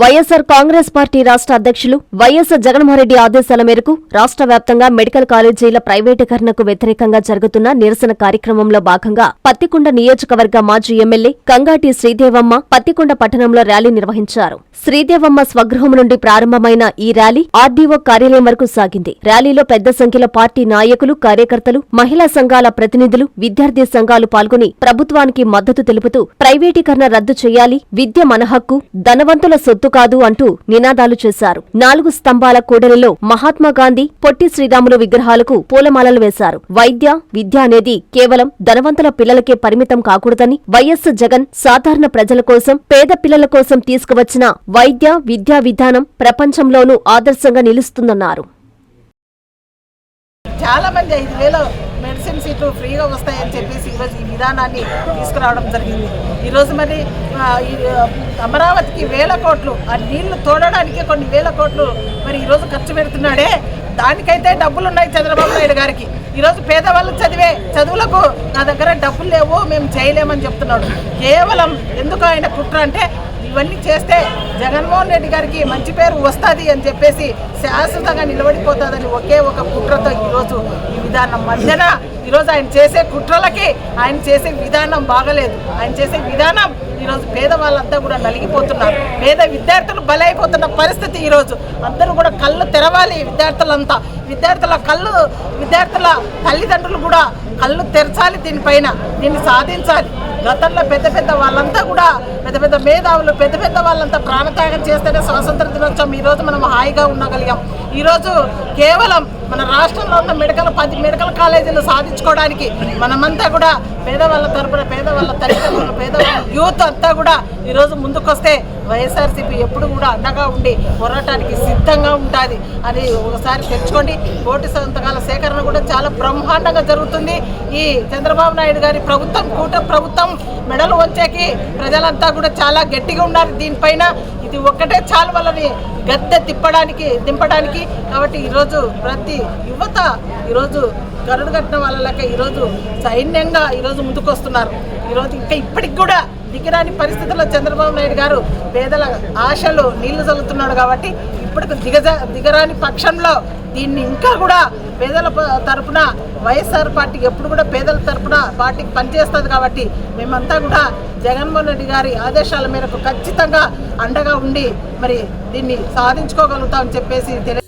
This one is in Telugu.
వైఎస్సార్ కాంగ్రెస్ పార్టీ రాష్ట్ర అధ్యక్షులు వైఎస్ జగన్మోహన్రెడ్డి ఆదేశాల మేరకు రాష్ట్ర వ్యాప్తంగా మెడికల్ కాలేజీల ప్రైవేటీకరణకు వ్యతిరేకంగా జరుగుతున్న నిరసన కార్యక్రమంలో భాగంగా పత్తికొండ నియోజకవర్గ మాజీ ఎమ్మెల్యే కంగాటి శ్రీదేవమ్మ పత్తికొండ పట్టణంలో ర్యాలీ నిర్వహించారు. శ్రీదేవమ్మ స్వగృహం నుండి ప్రారంభమైన ఈ ర్యాలీ ఆర్డీఓ కార్యాలయం వరకు సాగింది. ర్యాలీలో పెద్ద సంఖ్యలో పార్టీ నాయకులు కార్యకర్తలు మహిళా సంఘాల ప్రతినిధులు విద్యార్థి సంఘాలు పాల్గొని ప్రభుత్వానికి మద్దతు తెలుపుతూ ప్రైవేటీకరణ రద్దు చేయాలి విద్య మన హక్కు ధనవంతుల సొత్తు కాదు అంటూ నినాదాలు చేశారు. నాలుగు స్తంభాల కూడలిలో మహాత్మాగాంధీ పొట్టి శ్రీరాములు విగ్రహాలకు పూలమాలలు వేశారు. వైద్య విద్య అనేది కేవలం ధనవంతుల పిల్లలకే పరిమితం కాకూడదని వైఎస్ జగన్ సాధారణ ప్రజల కోసం పేద పిల్లల కోసం తీసుకువచ్చిన వైద్య విద్యా విధానం ప్రపంచంలోనూ ఆదర్శంగా నిలుస్తుందన్నారు. చాలా మంది ఐదు వేలు మెడిసిన్ సీట్లు ఫ్రీగా వస్తాయని చెప్పేసి ఈరోజు ఈ విధానాన్ని తీసుకురావడం జరిగింది. ఈరోజు మరి ఈ, అమరావతికి వేల కోట్లు ఆ నీళ్ళు తోడడానికి కొన్ని వేల కోట్లు మరి ఈరోజు ఖర్చు పెడుతున్నాడే. దానికైతే డబ్బులు ఉన్నాయి చంద్రబాబు నాయుడు గారికి. ఈరోజు పేదవాళ్ళు చదివే చదువులకు నా దగ్గర డబ్బులు లేవు మేము చేయలేమని చెప్తున్నాడు. కేవలం ఎందుకు ఆయన కుట్ర అంటే ఇవన్నీ చేస్తే జగన్మోహన్ రెడ్డి గారికి మంచి పేరు వస్తుంది అని చెప్పేసి శాశ్వతంగా నిలబడిపోతుందని ఒకే ఒక కుట్రతో ఈరోజు ఈ విధానం మధ్యన ఈరోజు ఆయన చేసే కుట్రలకి ఆయన చేసే విధానం బాగలేదు. ఆయన చేసే విధానం ఈరోజు పేదవాళ్ళంతా కూడా నలిగిపోతున్నారు. పేద విద్యార్థులు బలైపోతున్న పరిస్థితి ఈరోజు. అందరూ కూడా కళ్ళు తెరవాలి విద్యార్థులంతా. విద్యార్థుల కళ్ళు విద్యార్థుల తల్లిదండ్రులు కూడా కళ్ళు తెరచాలి దీనిపైన. దీన్ని సాధించాలి. గతంలో పెద్ద పెద్ద వాళ్ళంతా కూడా పెద్ద పెద్ద మేధావులు పెద్ద పెద్ద వాళ్ళంతా ప్రాణత్యాగం చేస్తేనే స్వాతంత్ర దినోత్సవం ఈరోజు మనం హాయిగా ఉండగలిగాం. ఈరోజు కేవలం మన రాష్ట్రంలో ఉన్న మెడికల్ పది మెడికల్ కాలేజీలు సాధించుకోవడానికి మనమంతా కూడా పేదవాళ్ళ తరపున పేదవాళ్ళ తల్లిదండ్రులు పేదవాళ్ళ యూత్ అంతా కూడా ఈరోజు ముందుకొస్తే వైఎస్ఆర్సీపీ ఎప్పుడు కూడా అండగా ఉండి పోరాటానికి సిద్ధంగా ఉంటుంది అని ఒకసారి తెచ్చుకోండి. కోటి సంతకాల సేకరణ కూడా చాలా బ్రహ్మాండంగా జరుగుతుంది. ఈ చంద్రబాబు నాయుడు గారి ప్రభుత్వం కూట ప్రభుత్వం మెడలు వచ్చాకి ప్రజలంతా కూడా చాలా గట్టిగా ఉన్నారు దీనిపైన. ఇది ఒక్కటే చాలు వాళ్ళని గద్దె తిప్పడానికి దింపడానికి. కాబట్టి ఈరోజు ప్రతి యువత ఈరోజు గరుడు కట్టిన వాళ్ళ లెక్క ఈరోజు సైన్యంగా ఈరోజు ముందుకొస్తున్నారు. ఈరోజు ఇంకా ఇప్పటికి కూడా దిగరాని పరిస్థితుల్లో చంద్రబాబు నాయుడు గారు పేదల ఆశలు నీళ్ళు చల్లుతున్నాడు కాబట్టి ఇప్పటికి దిగజ దిగరాని పక్షంలో దీన్ని ఇంకా కూడా పేదల తరపున వైఎస్ఆర్ పార్టీ ఎప్పుడు కూడా పేదల తరపున పార్టీకి పనిచేస్తుంది కాబట్టి మేమంతా కూడా జగన్మోహన్ రెడ్డి గారి ఆదేశాల మేరకు ఖచ్చితంగా అండగా ఉండి మరి దీన్ని సాధించుకోగలుగుతామని చెప్పేసి తెలియ